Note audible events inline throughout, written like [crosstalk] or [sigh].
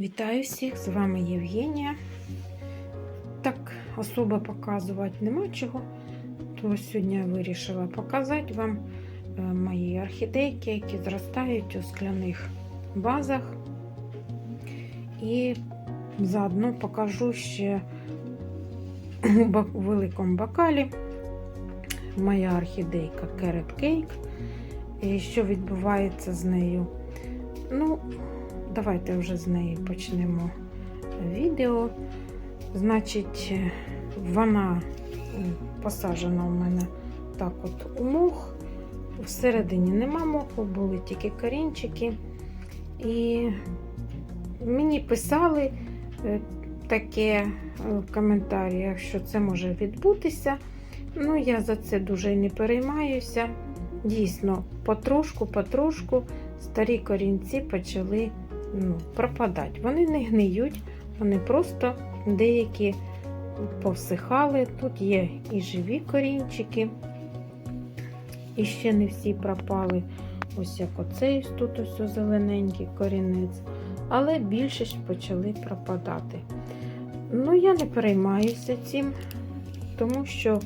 Вітаю всіх! З вами Євгенія. Так, особо показувати нема чого. То сьогодні я вирішила показати вам е, мої орхідейки, які зростають у скляних вазах. І заодно покажу ще [coughs] у великому бокалі моя орхідейка Carrot Cake. І що відбувається з нею. Ну, Давайте вже з неї почнемо відео. Значить, вона посаджена у мене так от у мох. Всередині нема моху, були тільки корінчики. І мені писали е, таке е, в коментарях, що це може відбутися. Ну, я за це дуже не переймаюся. Дійсно, потрошку, потрошку старі корінці почали ну, пропадати. Вони не гниють, вони просто деякі повсихали. Тут є і живі корінчики, і ще не всі пропали. Ось як оцей тут ось зелененький корінець. Але більшість почали пропадати. Ну, я не переймаюся цим, тому що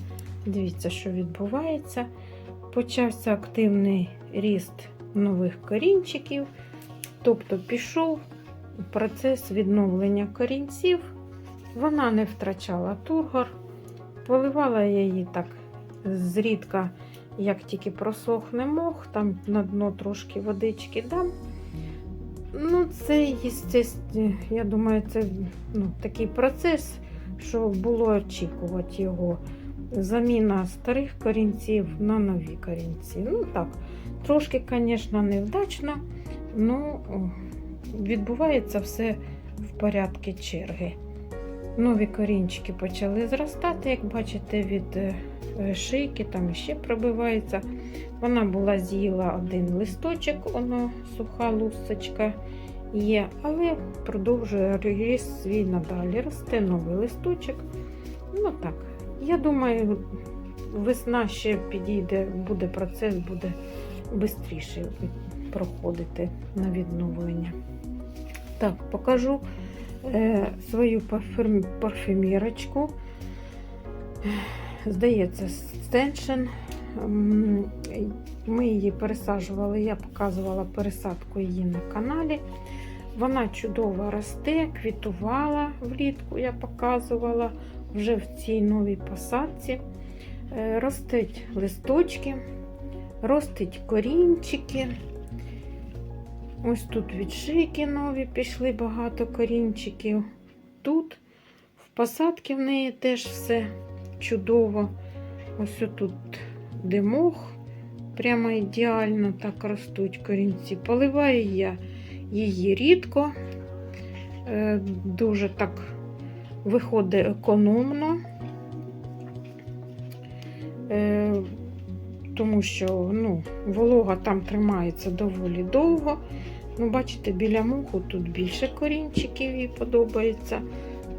дивіться, що відбувається. Почався активний ріст нових корінчиків. Тобто пішов процес відновлення корінців. Вона не втрачала тургор, поливала я її так зрідка, як тільки просохне мох, там на дно трошки водички дам. Ну, це, я думаю, це ну, такий процес, що було очікувати його. Заміна старих корінців на нові корінці. Ну так, трошки, звісно, невдачно. Ну, відбувається все в порядку черги. Нові корінчики почали зростати, як бачите, від е, шийки, там ще пробивається. Вона була з'їла один листочок, воно суха лусочка є, але продовжує ріст свій надалі. Росте новий листочок. Ну так, я думаю, весна ще підійде, буде процес, буде швидше проходити на відновлення. Так, покажу е, свою парфюм, парфюмірочку. Здається, Стеншен. Ми її пересаджували, я показувала пересадку її на каналі. Вона чудово росте, квітувала влітку, я показувала вже в цій новій посадці. Е, Ростуть листочки, ростуть корінчики. Ось тут від нові пішли багато корінчиків. Тут в посадці в неї теж все чудово. Ось тут де мох, прямо ідеально так ростуть корінці. Поливаю я її рідко, Е, дуже так виходить економно, Е, тому що ну, волога там тримається доволі довго. Ну, Бачите, біля муху тут більше корінчиків їй подобається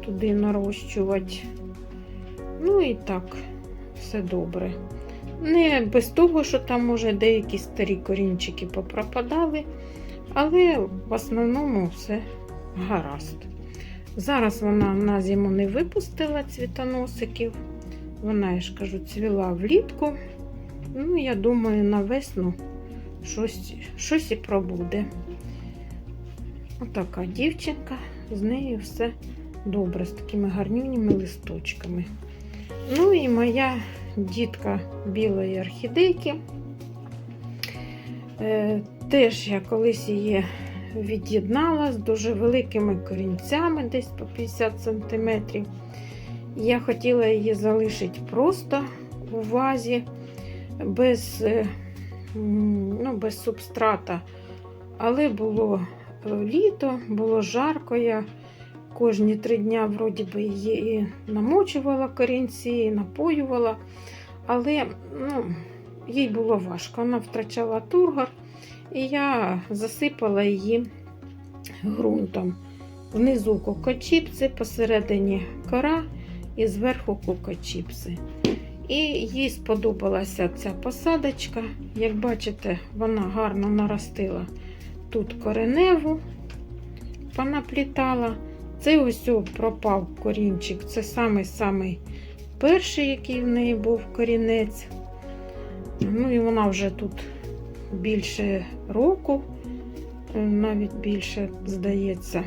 туди нарощувати. Ну і так, все добре. Не без того, що там, може, деякі старі корінчики попропадали, але в основному все гаразд. Зараз вона на зиму не випустила цвітоносиків. Вона, я ж кажу, цвіла влітку. Ну, я думаю, на весну щось, щось і пробуде. Отака дівчинка, з нею все добре, з такими гарнюніми листочками. Ну і моя дітка білої орхідейки. Е, теж я колись її від'єднала з дуже великими корінцями, десь по 50 см. Я хотіла її залишити просто у вазі, без, е, ну, без субстрата. Але було літо, було жарко. Я кожні три дня вроді би її намочувала корінці, напоювала. Але ну, їй було важко. Вона втрачала тургор, і я засипала її ґрунтом. Внизу кокочіпси, посередині кора і зверху кокочіпси. І їй сподобалася ця посадочка. Як бачите, вона гарно наростила тут кореневу. понаплітала. Це ось пропав корінчик. Це самий-самий перший, який в неї був корінець. Ну і вона вже тут більше року, е, навіть більше, здається,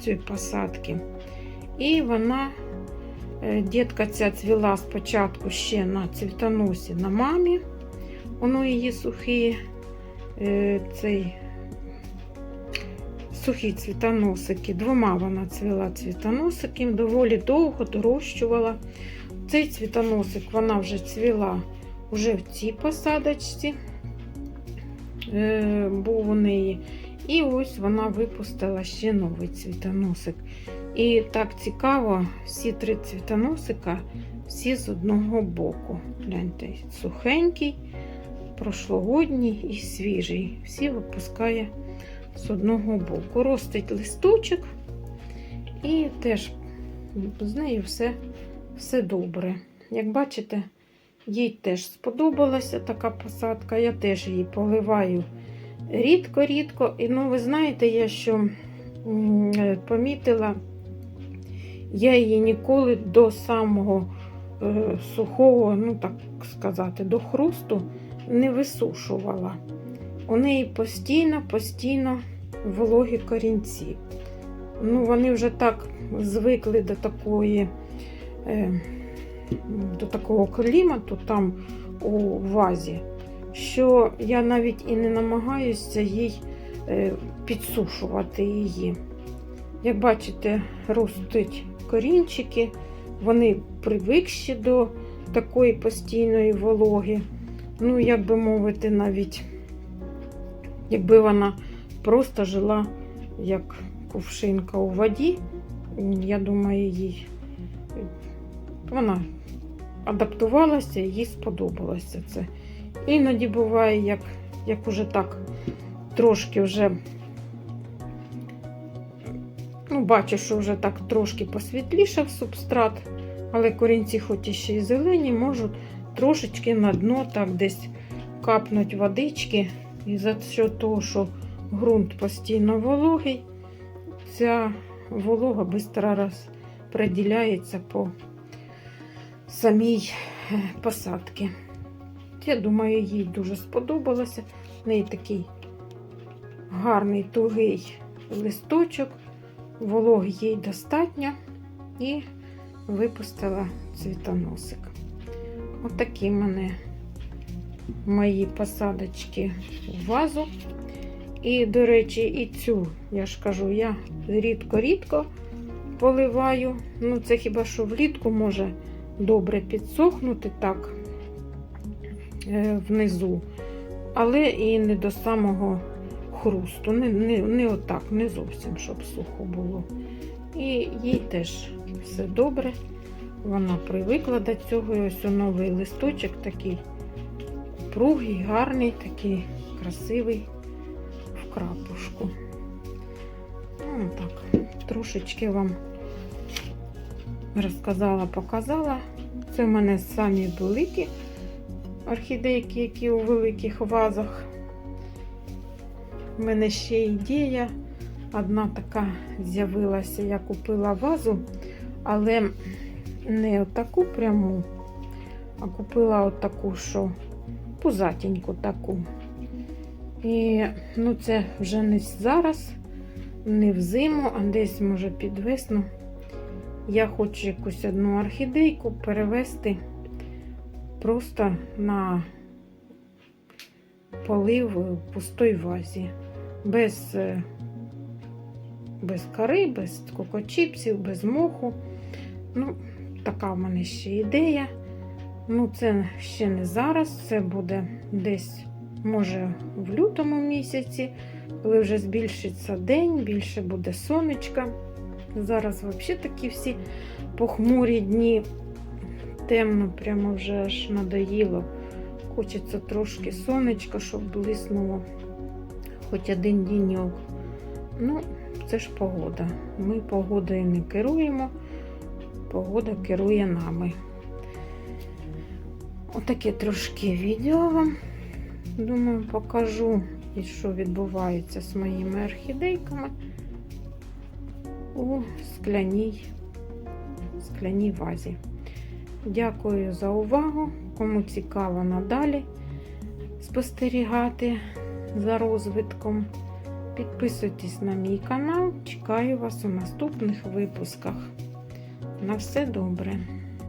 цієї посадки. І вона, е, дітка ця цвіла спочатку ще на цвітоносі на мамі. Воно її сухі, е, цей сухі цвітоносики. Двома вона цвіла цвітоносики, доволі довго дорощувала. Цей цвітоносик вона вже цвіла вже в цій посадочці, е, був у неї. І ось вона випустила ще новий цвітоносик. І так цікаво, всі три цвітоносика, всі з одного боку. Гляньте, сухенький, прошлогодній і свіжий. Всі випускає з одного боку. Ростить листочок, і теж з нею все, все добре. Як бачите, їй теж сподобалася така посадка. Я теж її поливаю рідко-рідко. І ну, ви знаєте, я що е, помітила, я її ніколи до самого е, сухого, ну так сказати, до хрусту не висушувала. У неї постійно, постійно вологі корінці. Ну, вони вже так звикли до такої, е, до такого клімату там у вазі, що я навіть і не намагаюся їй е, підсушувати її. Як бачите, ростуть корінчики, вони привикші до такої постійної вологи. Ну, як би мовити, навіть якби вона просто жила як кувшинка у воді, я думаю, їй вона адаптувалася, їй сподобалося це. Іноді буває, як, як уже так трошки вже, ну, бачу, що вже так трошки посвітлішав субстрат, але корінці, хоч і ще й зелені, можуть трошечки на дно так десь капнуть водички. І за що того, що ґрунт постійно вологий, ця волога швидко розподіляється по самій е, посадці. Я думаю, їй дуже сподобалося. В неї такий гарний тугий листочок, вологи їй достатньо і випустила цвітоносик. Отакі в мене мої посадочки в вазу. І, до речі, і цю, я ж кажу, я рідко-рідко поливаю. Ну, це хіба що влітку може добре підсохнути так е, внизу, але і не до самого хрусту. Не, не, не отак, не зовсім, щоб сухо було. І їй теж все добре. Вона привикла до цього. І ось новий листочок такий пругий, гарний, такий красивий в крапушку. Ну, так, трошечки вам розказала, показала. Це в мене самі великі орхідейки, які у великих вазах. У мене ще ідея. Одна така з'явилася, я купила вазу, але не отаку пряму, а купила отаку, що пузатеньку таку. І ну, це вже не зараз, не взиму, а десь, може, під весну. Я хочу якусь одну орхідейку перевести просто на полив в пустій вазі. Без, е, без кори, без кокочіпсів, без моху. Ну, така в мене ще ідея. Ну, це ще не зараз, це буде десь, може, в лютому місяці, коли вже збільшиться день, більше буде сонечка. Зараз взагалі такі всі похмурі дні. Темно, прямо вже аж надоїло. Хочеться трошки сонечка, щоб блиснуло хоч один діньок. Ну, це ж погода. Ми погодою не керуємо, погода керує нами. Отаке трошки відео вам, думаю, покажу, і що відбувається з моїми орхідейками. у скляній, скляній вазі. Дякую за увагу. Кому цікаво надалі спостерігати за розвитком. Підписуйтесь на мій канал. Чекаю вас у наступних випусках. На все добре!